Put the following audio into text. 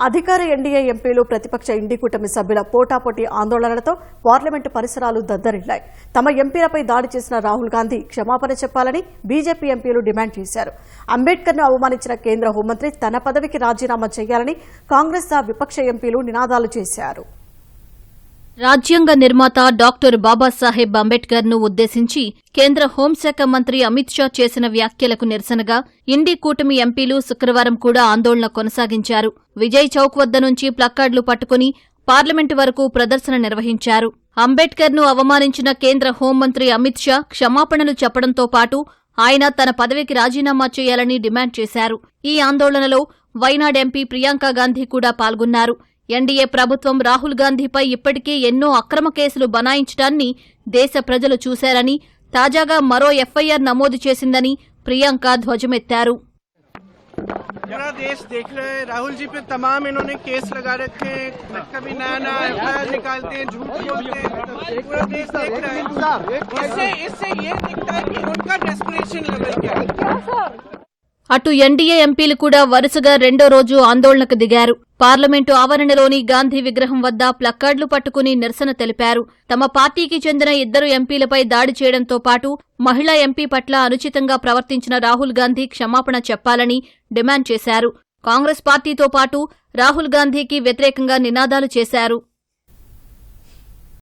అధికార ఎన్డీఏ ఎంపీలు ప్రతిపక్ష ఇండి కూటమి సభ్యుల పోటాపోటీ ఆందోళనలతో పార్లమెంటు పరిసరాలు దద్దరిల్లాయి. తమ ఎంపీలపై దాడి చేసిన రాహుల్ గాంధీ క్షమాపణ చెప్పాలని బీజేపీ ఎంపీలు డిమాండ్ చేశారు. అంబేద్కర్ను అవమానించిన కేంద్ర హోంమంత్రి తన పదవికి రాజీనామా చేయాలని కాంగ్రెస్ విపక్ష ఎంపీలు నినాదాలు చేశారు. రాజ్యాంగ నిర్మాత డాక్టర్ బాబాసాహెబ్ అంబేద్కర్ను ఉద్దేశించి కేంద్ర హోంశాఖ మంత్రి అమిత్ షా చేసిన వ్యాఖ్యలకు నిరసనగా ఇండి కూటమి ఎంపీలు శుక్రవారం కూడా ఆందోళన కొనసాగించారు. విజయ్ చౌక్ వద్ద నుంచి ప్లక్కార్డులు పట్టుకుని పార్లమెంటు వరకు ప్రదర్శన నిర్వహించారు. అంబేద్కర్ను అవమానించిన కేంద్ర హోంమంత్రి అమిత్ షా క్షమాపణలు చెప్పడంతో పాటు ఆయన తన పదవికి రాజీనామా చేయాలని డిమాండ్ చేశారు. ఈ ఆందోళనలో వైనాడ్ ఎంపీ ప్రియాంక గాంధీ కూడా పాల్గొన్నారు. ఎన్డీఏ ప్రభుత్వం రాహుల్ గాంధీపై ఇప్పటికే ఎన్నో అక్రమ కేసులు బనాయించడాన్ని దేశ ప్రజలు చూశారని తాజాగా మరో ఎఫ్ఐఆర్ నమోదు చేసిందని ప్రియాంక ధ్వజమెత్తారు पूरा देश देख रहा है राहुल जी पे तमाम इन्होंने केस लगा रखे हैं कभी नया नया एफ निकालते हैं झूठ बोलते हैं पूरा देश देख रहा है इससे इससे ये అటు ఎన్డీఏ ఎంపీలు కూడా వరుసగా రెండో రోజు ఆందోళనకు దిగారు. పార్లమెంటు ఆవరణలోని గాంధీ విగ్రహం వద్ద ప్లక్కార్డులు పట్టుకుని నిరసన తెలిపారు. తమ పార్టీకి చెందిన ఇద్దరు ఎంపీలపై దాడి చేయడంతో పాటు మహిళా ఎంపీ పట్ల అనుచితంగా ప్రవర్తించిన రాహుల్ గాంధీ క్షమాపణ చెప్పాలని డిమాండ్ చేశారు. కాంగ్రెస్ పార్టీతో పాటు రాహుల్ గాంధీకి వ్యతిరేకంగా నినాదాలు చేశారు.